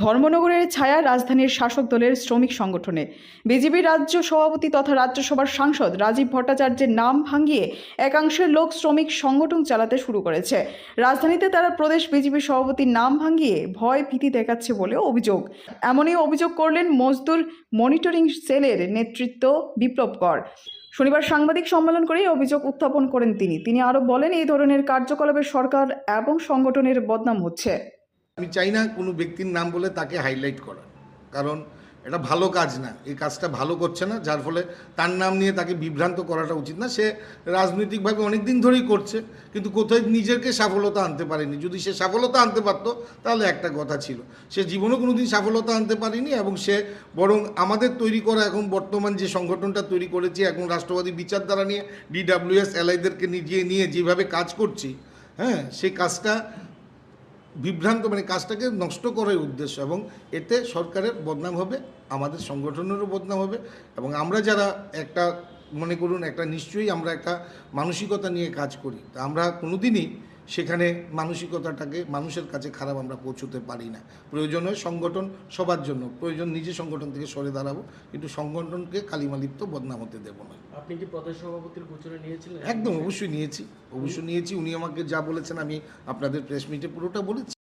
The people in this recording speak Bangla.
ধর্মনগরের ছায়া রাজধানীর শাসক দলের শ্রমিক সংগঠনে। বিজেপি রাজ্য সভাপতি তথা রাজ্যসভার সাংসদ রাজীব ভট্টাচার্যের নাম ভাঙিয়ে একাংশের লোক শ্রমিক সংগঠন চালাতে শুরু করেছে। রাজধানীতে তারা প্রদেশ বিজেপি সভাপতির নাম ভাঙিয়ে ভয় ভীতি দেখাচ্ছে বলে অভিযোগ। এমনই অভিযোগ করলেন মজদুর মনিটরিং সেলের নেতৃত্ব বিপ্লব কর। শনিবার সাংবাদিক সম্মেলন করে অভিযোগ উত্থাপন করেন তিনি। তিনি আরও বলেন, এই ধরনের কার্যকলাপে সরকার এবং সংগঠনের বদনাম হচ্ছে। আমি চাই না কোনো ব্যক্তির নাম বলে তাকে হাইলাইট করা কারণ এটা ভালো কাজ না, এই কাজটা ভালো করছে না, যার ফলে তার নাম নিয়ে তাকে বিভ্রান্ত করাটা উচিত না। সে রাজনৈতিকভাবে অনেক দিন ধরেই করছে, কিন্তু কোথায় নিজেকে সফলতা আনতে পারেনি। যদি সে সফলতা আনতে পারতো, তাহলে একটা কথা ছিল। সে জীবনে কোনো দিন সফলতা আনতে পারেনি এবং সে বরং আমাদের তৈরি করা এখন বর্তমান যে সংগঠনটা তৈরি করেছি, এখন রাষ্ট্রবাদী বিচারধারা নিয়ে ডিডাব্লিউএস এলআইদেরকে নিজে নিয়ে, যেভাবে কাজ করছি হ্যাঁ সেই কাজটা বিভ্রান্ত মানে কাজটাকে নষ্ট করার উদ্দেশ্য এবং এতে সরকারের বদনাম হবে, আমাদের সংগঠনেরও বদনাম হবে এবং আমরা যারা একটা, মনে করুন একটা নিশ্চয়ই আমরা একটা মানসিকতা নিয়ে কাজ করি, তা আমরা কোনোদিনই সেখানে মানসিকতাটাকে মানুষের কাছে খারাপ আমরা পৌঁছতে পারি না। প্রয়োজন হয় সংগঠন সবার জন্য। প্রয়োজন নিজে সংগঠন থেকে সরে দাঁড়াবো। কিন্তু সংগঠনকে কালিমালিপ্ত বদনাম হতে দেবো না। আপনি কি প্রদেশ সভাপতির গোচরে নিয়েছিলেন? একদম অবশ্যই নিয়েছি। অবশ্যই নিয়েছি। উনি আমাকে যা বলেছেন আমি আপনাদের প্রেস মিটে পুরোটা বলেছি।